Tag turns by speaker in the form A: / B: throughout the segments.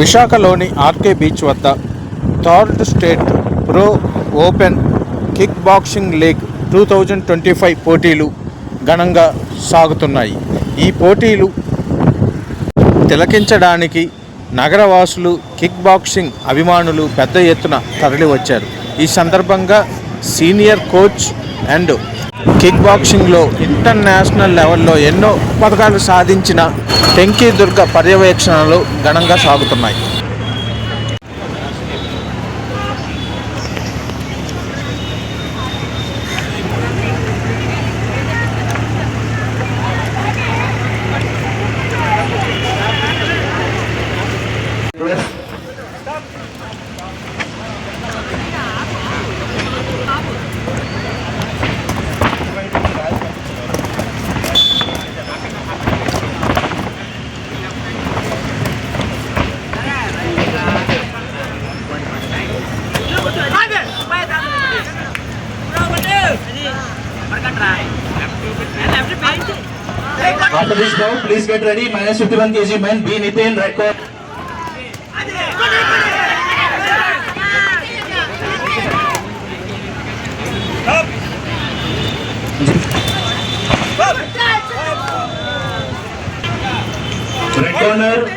A: విశాఖలోని RK beach వద్ద third state pro open kick boxing league two thousand twenty five పోటీలు ఘనంగా సాగుతున్నాయి. ఈ పోటీలు తిలకించడానికి నగరవాసులు కిక్ బాక్సింగ్ అభిమానులు పెద్ద ఎత్తున తరలివచ్చారు. ఈ సందర్భంగా సీనియర్ కోచ్ అండ్ కిక్ బాక్సింగ్లో ఇంటర్నేషనల్ లెవెల్లో ఎన్నో పథకాలు సాధించిన టెంకీ దుర్గ పర్యవేక్షణలు ఘనంగా సాగుతున్నాయి.
B: After this bout, please get ready. Minus 51 kg men. B. Nitin, red corner. Red corner.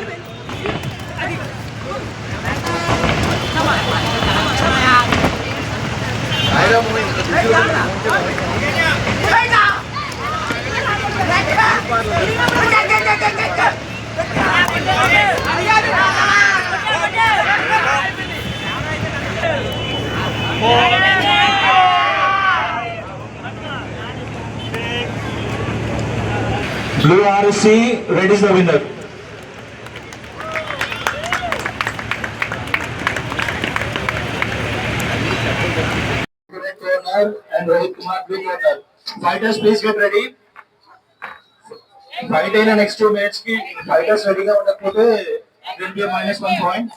B: Blue RC, red is the winner. And Rohit Kumar blue corner. Fighters, please get ready. బయట అయిన next two మినిట్స్కి fighters రెడీగా ఉండకపోతే will be minus one point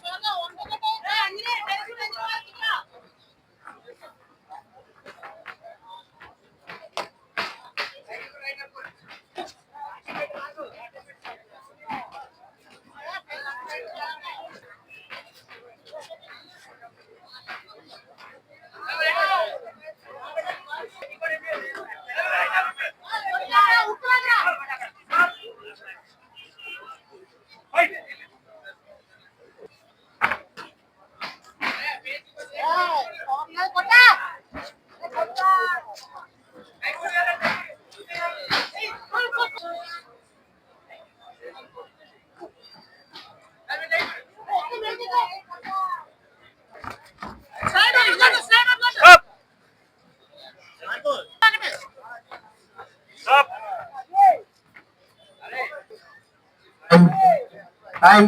B: time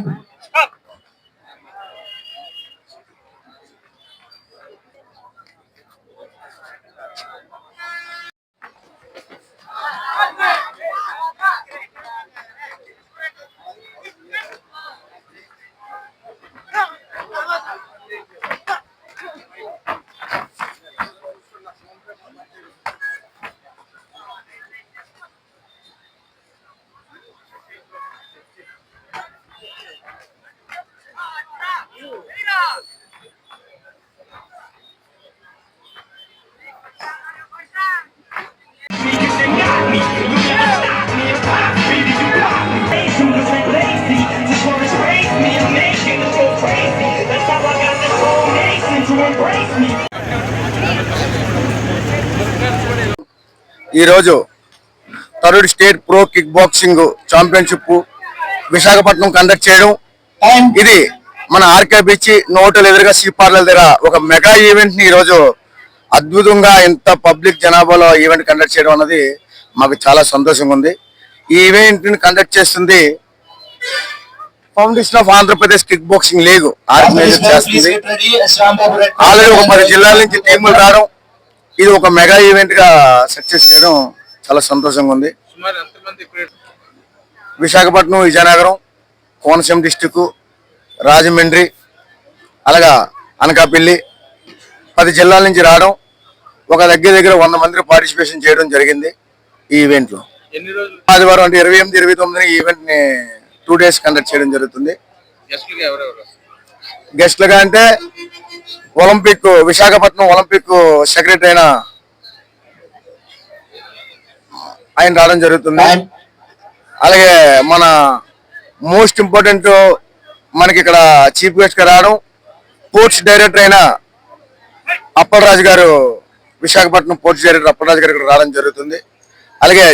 C: ఈరోజు third state pro kick boxing championship Visakhapatnam conduct చేయడం. ఇది మన RK beach నోటల్ ఎదురుగా సీ పార్లర్ దగ్గర ఒక మెగా ఈవెంట్ని ఈరోజు అద్భుతంగా ఇంత పబ్లిక్ జనాభాలో ఈవెంట్ కండక్ట్ చేయడం అన్నది మాకు చాలా సంతోషంగా ఉంది. ఈ ఈవెంట్ని కండక్ట్ చేస్తుంది foundation of Andhra Pradesh kick boxing league చేస్తుంది.
B: రెడ్
C: ఆల్రెడీ ఒక పది జిల్లాల నుంచి టీములు రావడం ఇది ఒక మెగా ఈవెంట్గా సక్సెస్ చేయడం చాలా సంతోషంగా ఉంది. విశాఖపట్నం విజయనగరం కోనసీమ డిస్టిక్ రాజమండ్రి అలాగా అనకాపల్లి పది జిల్లాల నుంచి రావడం ఒక దగ్గర దగ్గర వంద మంది పార్టిసిపేషన్ చేయడం జరిగింది ఈ ఈవెంట్లో. ఆదివారం అంటే ఇరవై ఎనిమిది ఇరవై తొమ్మిది ఈ ఈవెంట్ని టూ డేస్ కండక్ట్ చేయడం జరుగుతుంది.
A: గెస్ట్లుగా
C: అంటే ఒలింపిక్ విశాఖపట్నం ఒలింపిక్ సెక్రటరీ అయిన ఆయన రావడం జరుగుతుంది. అలాగే మన మోస్ట్ ఇంపార్టెంట్ మనకి ఇక్కడ చీఫ్ గెస్ట్గా రావడం పోర్ట్స్ డైరెక్టర్ అయిన అప్పలరాజు గారు విశాఖపట్నం పోర్ట్స్ డైరెక్టర్ అప్పలరాజు గారు ఇక్కడ రావడం జరుగుతుంది. అలాగే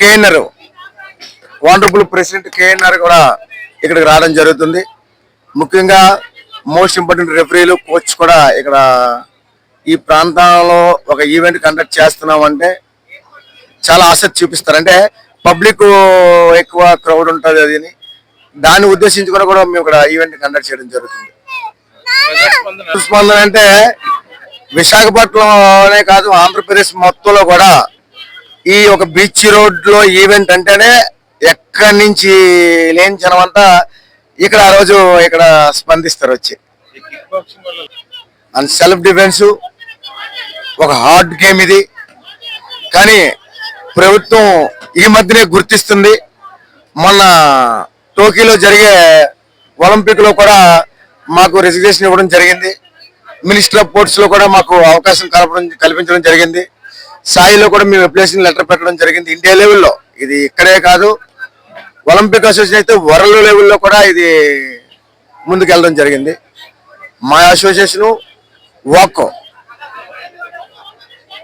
C: కేఎన్ఆర్ వాండర్ఫుల్ ప్రెసిడెంట్ కేఎన్ఆర్ కూడా ఇక్కడికి రావడం జరుగుతుంది. ముఖ్యంగా మోస్ట్ ఇంపార్టెంట్ రెఫరీలు కోచ్ కూడా ఇక్కడ ఈ ప్రాంతంలో ఒక ఈవెంట్ కండక్ట్ చేస్తున్నాం అంటే చాలా ఆసక్తి చూపిస్తారు. అంటే పబ్లిక్ ఎక్కువ క్రౌడ్ ఉంటుంది అది అని. దాన్ని ఉద్దేశించుకుని కూడా మేము ఇక్కడ ఈవెంట్ కండక్ట్ చేయడం జరుగుతుంది. స్పందన అంటే విశాఖపట్నంలోనే కాదు ఆంధ్రప్రదేశ్ మొత్తంలో కూడా ఈ ఒక బీచ్ రోడ్లో ఈవెంట్ అంటేనే ఇక్కడ నుంచి లేని జనం అంతా ఇక్కడ ఆ రోజు ఇక్కడ స్పందిస్తారు వచ్చి. అండ్ సెల్ఫ్ డిఫెన్స్ ఒక హార్డ్ గేమ్ ఇది. కానీ ప్రభుత్వం ఈ మధ్యనే గుర్తిస్తుంది. మొన్న టోకీలో జరిగే ఒలింపిక్లో కూడా మాకు రిజర్వేషన్ ఇవ్వడం జరిగింది. మినిస్టర్ ఆఫ్ స్పోర్ట్స్లో కూడా మాకు అవకాశం కలపడం కల్పించడం జరిగింది. స్థాయిలో కూడా మేము అప్లికేషన్ లెటర్ పెట్టడం జరిగింది. ఇండియా లెవెల్లో ఇది ఇక్కడే కాదు. ఒలింపిక్ అసోసియేషన్ అయితే వరల్డ్ లెవెల్లో కూడా ఇది ముందుకెళ్ళడం జరిగింది. మా అసోసియేషన్ వాకో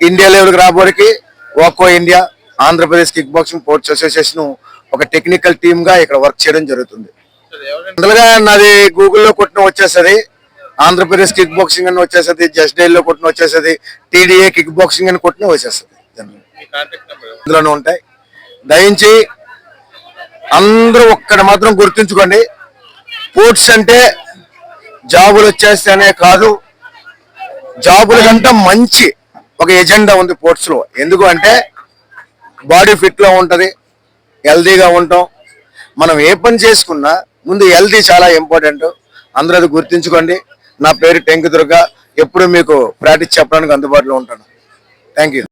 C: ఇండియా లెవెల్కి రాబోడికి వాకో India Andhra Pradesh kick boxing sports association ఒక టెక్నికల్ టీమ్గా ఇక్కడ వర్క్ చేయడం జరుగుతుంది. అందులో నాది గూగుల్లో కొట్టిన వచ్చేసది ఆంధ్రప్రదేశ్ కిక్ బాక్సింగ్ అని వచ్చేసది జస్ట్ డైల్లో కొట్టిన వచ్చేసది టీడీఏ కిక్ బాక్సింగ్ అని కొట్టిన
A: నెంబర్
C: ఇందులోనే ఉంటాయి. దయించి అందరూ ఒక్కడ మాత్రం గుర్తుంచుకోండి. స్పోర్ట్స్ అంటే జాబులు వచ్చేస్తేనే కాదు జాబుల కంటే మంచి ఒక ఎజెండా ఉంది స్పోర్ట్స్లో ఎందుకు అంటే బాడీ ఫిట్లో ఉంటుంది హెల్దీగా ఉంటాం. మనం ఏ పని చేసుకున్నా ముందు హెల్దీ చాలా ఇంపార్టెంట్. అందరూ అది గుర్తుంచుకోండి. నా పేరు టెంకు దుర్గా. ఎప్పుడు మీకు ప్రాక్టీస్ చెప్పడానికి అందుబాటులో ఉంటాను. Thank you